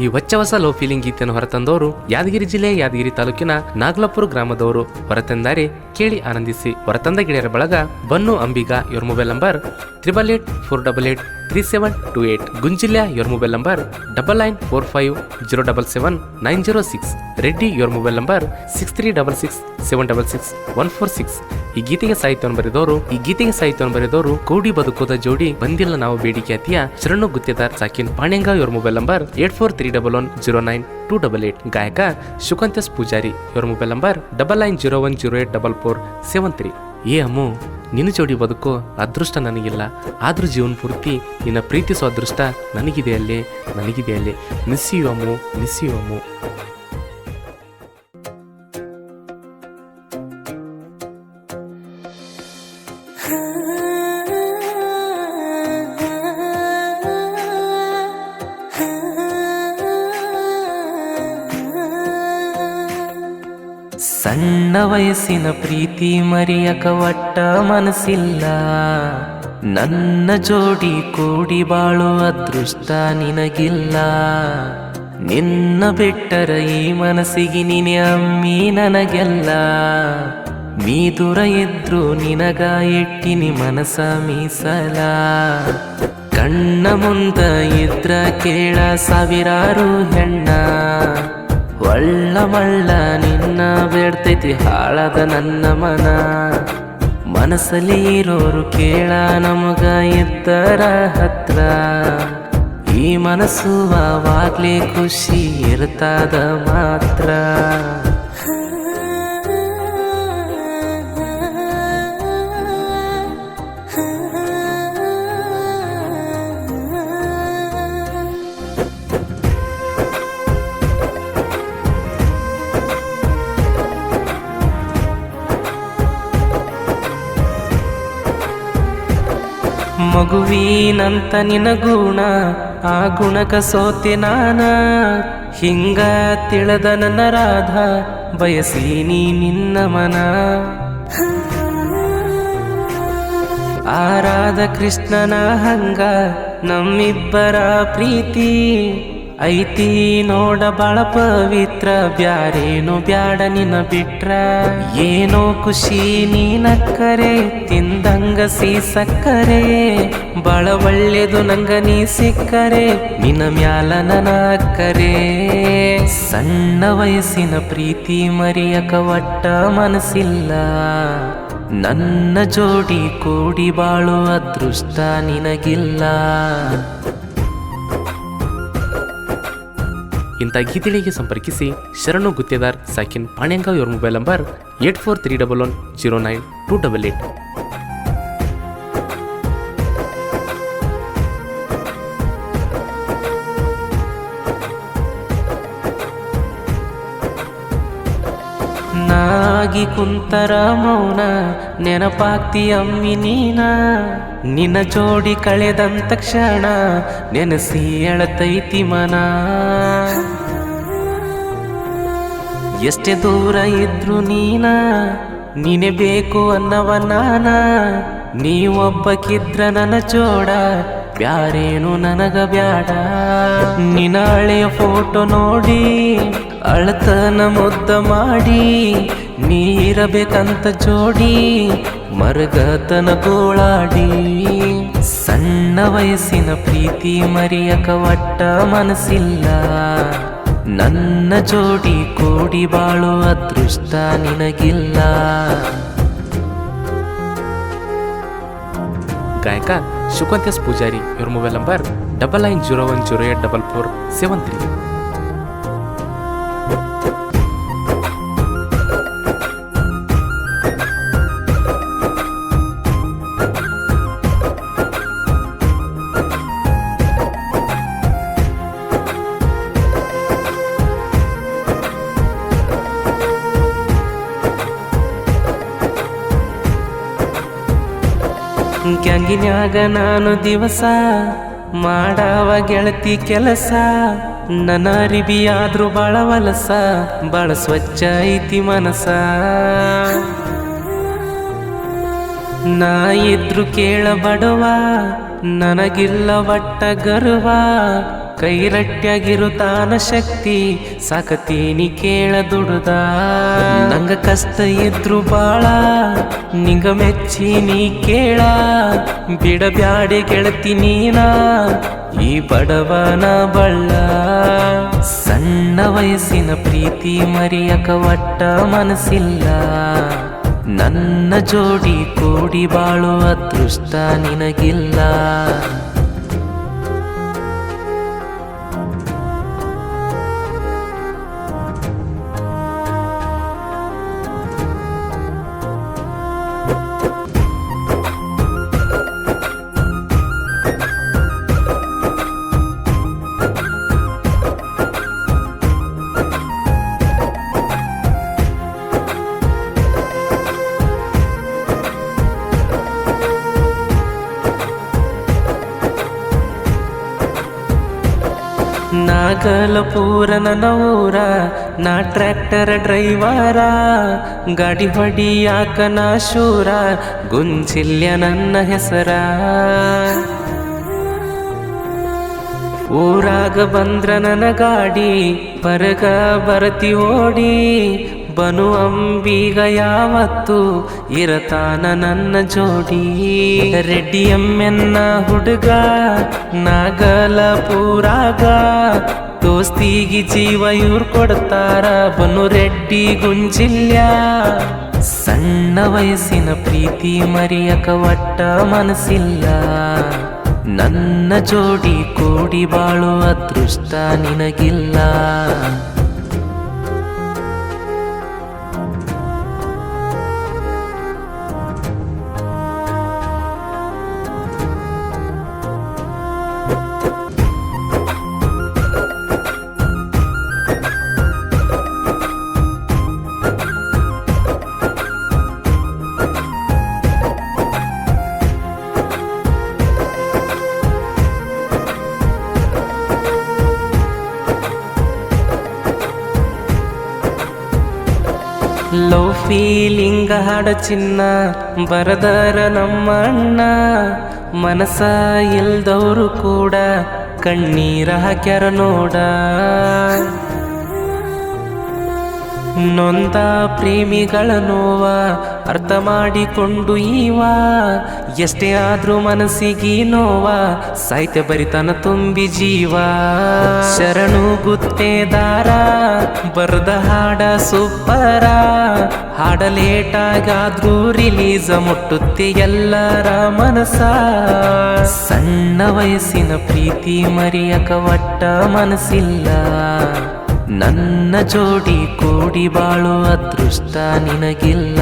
ಈ ಹೊಚ್ಚ ಹೊಸ low feeling ಗೀತೆಯನ್ನು ಹೊರತಂದವರು ಯಾದಗಿರಿ ಜಿಲ್ಲೆ, ಯಾದಗಿರಿ ತಾಲೂಕಿನ ನಾಗಲಾಪುರ ಗ್ರಾಮದವರು. ಹೊರತಂದಾರೆ ಕೇಳಿ ಆನಂದಿಸಿ. ಹೊರತಂದ ಗೆಳೆಯರ ಬಳಗ ಬನ್ನು ಅಂಬಿಗ. ಇವ್ರ mobile number triple eight, four double eight three seven two eight ಗುಂಜಿಲ್ಯ your mobile number double nine four five zero double seven nine zero six Reddy your mobile number six three double six seven double six one four six ಈ ಗೀತೆಗೆ ಸಾಹಿತ್ಯವನ್ನು ಬರೆದವರು, ಈ ಗೀತೆಗೆ ಸಾಹಿತ್ಯವನ್ನು ಬರೆದವರು ಕೌಡಿ ಬದುಕೋದ ಜೋಡಿ ಬಂದಿಲ್ಲ ನಾವು ಬೇಡಿಕೆ ಅತಿಯ ಶರಣು ಗುತ್ತೇದಾರ್ ಸಾಕಿನ್ ಪಾಣ್ಯಂಗ your mobile number eight four three double one zero nine two double eight ಗಾಯಕ ಶುಕಂತಸ್ Pujari your mobile number double nine zero one zero eight double four seven three ಏ ಅಮ್ಮು, ನಿನ್ನ ಜೋಡಿ ಬದುಕೋ ಅದೃಷ್ಟ ನನಗಿಲ್ಲ. ಆದರೂ ಜೀವನ ಪೂರ್ತಿ ನಿನ್ನ ಪ್ರೀತಿಸೋ ಅದೃಷ್ಟ ನನಗಿದೆ ಅಲ್ಲೇ ನನಗಿದೆ ಅಲ್ಲೇ. Miss you Ammu miss you Ammu. ಸಣ್ಣ ವಯಸ್ಸಿನ ಪ್ರೀತಿ ಮರಿಯಕ ಒಟ್ಟ ಮನಸ್ಸಿಲ್ಲ. ನನ್ನ ಜೋಡಿ ಕೂಡಿ ಬಾಳು ಅದೃಷ್ಟ ನಿನಗಿಲ್ಲ. ನಿನ್ನ ಬಿಟ್ಟರ ಈ ಮನಸ್ಸಿಗೆ ನೀನೆ ಅಮ್ಮಿ ನನಗೆಲ್ಲ. ನೀ ದೂರ ಇದ್ರು ನಿನಗ ಇಟ್ಟಿನಿ ಮನಸ ಮೀಸಲ. ಕಣ್ಣ ಮುಂದ ಇದ್ರ ಕೇಳ ಸಾವಿರಾರು ಹೆಣ್ಣ. ಒಳ್ಳ ಮಳ್ಳ ನಿನ್ನ ಬೇಡ್ತೈತಿ, ಹಾಳದ ನನ್ನ ಮನ. ಮನಸ್ಸಲ್ಲಿ ಇರೋರು ಕೇಳ ನಮಗ ಇದ್ದರ ಹತ್ರ. ಈ ಮನಸ್ಸು ಆವಾಗ್ಲೇ ಖುಷಿ ಇರ್ತದ ಮಾತ್ರ. ಮಗುವಿನಂತ ನಿನ ಗುಣ, ಆ ಗುಣಕ ಸೋತೆ ನಾನ. ಹಿಂಗ ತಿಳದ ನನ್ನ ರಾಧ ಬಯಸೀನಿ ನಿನ್ನ ಮನ. ಆರಾಧ ಕೃಷ್ಣನ ಹಂಗ ನಮ್ಮಿಬ್ಬರ ಪ್ರೀತಿ. ಐತಿ ನೋಡ ಬಾಳ ಪವಿತ್ರ, ಬ್ಯಾರೇನು ಬ್ಯಾಡ ನಿನ್ನ ಬಿಟ್ರ. ಏನೋ ಖುಷಿ ನೀನಕ್ಕರೆ ತಿಂದಂಗ ಸೀ ಸಕ್ಕರೆ, ಬಾಳ ಒಳ್ಳೇದು ನಂಗ ನೀ ಸಿಕ್ಕರೆ, ನಿನ್ನ ಮ್ಯಾಲ ನನಕ್ಕರೆ ಸಣ್ಣ ವಯಸ್ಸಿನ ಪ್ರೀತಿ ಮರಿಯಕ ಒಟ್ಟ ಮನಸ್ಸಿಲ್ಲ. ನನ್ನ ಜೋಡಿ ಕೂಡಿ ಬಾಳು ಅದೃಷ್ಟ ನಿನಗಿಲ್ಲ. ಇಂಥ ಗೀತೆಗಳಿಗೆ ಸಂಪರ್ಕಿಸಿ ಶರಣು ಗುತ್ತೇದಾರ್ ಸಾಕಿನ್ ಪಾಣ್ಯಂಗ ಇವ್ರ mobile number eight four three double one zero nine two double eight. ನಾಗಿ ಕುಂತರ ಮೌನ ನೆನಪಾಗ್ತಿ ಅಮ್ಮಿ ನೀನ. ನಿನ್ನ ಜೋಡಿ ಕಳೆದಂತ ಕ್ಷಣ ನೆನಸಿ ಎಳತೈತಿ ಮನ. ಎಷ್ಟೇ ದೂರ ಇದ್ರು ನೀನ, ನೀನೆ ಬೇಕು ಅನ್ನವ ನಾನ. ನೀವೊಬ್ಬಕ್ಕಿದ್ರ ನನ್ನ ಜೋಡ, ಬ್ಯಾರೇನು ನನಗ ಬ್ಯಾಡ. ನಿನ್ನ ಹಳೆಯ ಫೋಟೋ ನೋಡಿ, ಅಳತನ ಮುದ್ದ ಮಾಡಿ ನೀ ಇರಬೇಕಂತ ಜೋಡಿ ಮರಗತನ ಗೋಳಾಡಿ. ಸಣ್ಣ ವಯಸ್ಸಿನ ಪ್ರೀತಿ ಮರಿಯಕ ಒಟ್ಟ ಮನಸ್ಸಿಲ್ಲ. ನನ್ನ ಜೋಡಿ ಕೂಡಿ ಬಾಳು ಅದೃಷ್ಟ ನಿನಗಿಲ್ಲ. ಗಾಯಕ ಶುಕಂತಸ್ ಪೂಜಾರಿ, ಇವ್ರ mobile number double nine zero one zero eight double four seven three ಗ್ಯಾಂಗಿನ್ಯಾಗ ನಾನು ದಿವಸ ಮಾಡವ ಗೆಳತಿ ಕೆಲಸ. ನನ್ನ ಅರಿಬಿ ಆದ್ರೂ ಬಾಳ ವಲಸ, ಬಾಳ ಸ್ವಚ್ಛ ಐತಿ ಮನಸ. ನಾ ಇದ್ರು ಕೇಳ ಬಡವ ನನಗಿಲ್ಲ ಒಟ್ಟ ಗರ್ವ. ಕೈರಟ್ಯಾಗಿರುತ್ತಾನ ಶಕ್ತಿ, ಸಾಕತೀನಿ ಕೇಳ ದುಡುದ. ನಂಗ ಕಷ್ಟ ಇದ್ರು ಬಾಳ, ನಿಂಗ ಮೆಚ್ಚಿ ನೀ ಕೇಳ. ಬಿಡಬ್ಯಾಡಿ ಗೆಳತಿ ನೀನ, ಈ ಬಡವನ ಬಳ್ಳ. ಸಣ್ಣ ವಯಸ್ಸಿನ ಪ್ರೀತಿ ಮರಿಯಕ ಒಟ್ಟ ಮನಸ್ಸಿಲ್ಲ. ನನ್ನ ಜೋಡಿ ಕೂಡಿ ಬಾಳುವ ಅದೃಷ್ಟ ನಿನಗಿಲ್ಲ. ನಾಗಲಪುರ ನನ್ನ ಊರ ನಾ ಟ್ರ್ಯಾಕ್ಟರ್ ಡ್ರೈವರ ಗಾಡಿ ಹೊಡಿಯಾಕ ನಾ ಶೂರ ಗುಂಜಿಲ್ಯ ನನ್ನ ಹೆಸರ. ಊರಾಗ ಬಂದ್ರ ನನ್ನ ಗಾಡಿ ಬರಗ ಬರತಿ ಓಡಿ. ಬನು ಅಂಬಿಗ ಯಾವತ್ತು ಇರತಾನ ನನ್ನ ಜೋಡಿ? ರೆಡ್ಡಿ ಎಮ್ಮೆನ್ನ ಹುಡುಗ ನಾಗಲ ಪೂರಾಗ ದೋಸ್ತಿಗಿ ಜೀವ ಇವ್ರು ಕೊಡ್ತಾರ ಬನು ರೆಡ್ಡಿ ಗುಂಜಿಲ್ಯ. ಸಣ್ಣ ವಯಸ್ಸಿನ ಪ್ರೀತಿ ಮರಿಯಕ ಒಟ್ಟ ಮನಸ್ಸಿಲ್ಲ. ನನ್ನ ಜೋಡಿ ಕೂಡಿ ಬಾಳುವ ಅದೃಷ್ಟ ನಿನಗಿಲ್ಲ. ಫೀಲಿಂಗ್ ಹಾಡ ಚಿನ್ನ ಬರದಾರ ನಮ್ಮ ಅಣ್ಣ. ಮನಸ ಇಲ್ದವರು ಕೂಡ ಕಣ್ಣೀರ ಹಾಕ್ಯಾರ ನೋಡ. ನೊಂದ ಪ್ರೇಮಿಗಳ ನೋವ ಅರ್ಥ ಮಾಡಿಕೊಂಡು ಈವ. ಎಷ್ಟೇ ಆದ್ರೂ ಮನಸ್ಸಿಗೆ ನೋವ, ಸಾಹಿತ್ಯ ಬರಿತನ ತುಂಬಿ ಜೀವ. ಶರಣು ಗುತ್ತೇದಾರ ಬರ್ದ ಹಾಡ ಸೂಪರ. ಹಾಡ ಲೇಟಾಗಾದ್ರೂ ರಿಲೀಸ ಮುಟ್ಟುತ್ತೆ ಎಲ್ಲರ ಮನಸ. ಸಣ್ಣ ವಯಸ್ಸಿನ ಪ್ರೀತಿ ಮರಿಯಕ ಒಟ್ಟ ಮನಸ್ಸಿಲ್ಲ. ನನ್ನ ಜೋಡಿ ಕೂಡಿ ಬಾಳುವ ಅದೃಷ್ಟ ನಿನಗಿಲ್ಲ.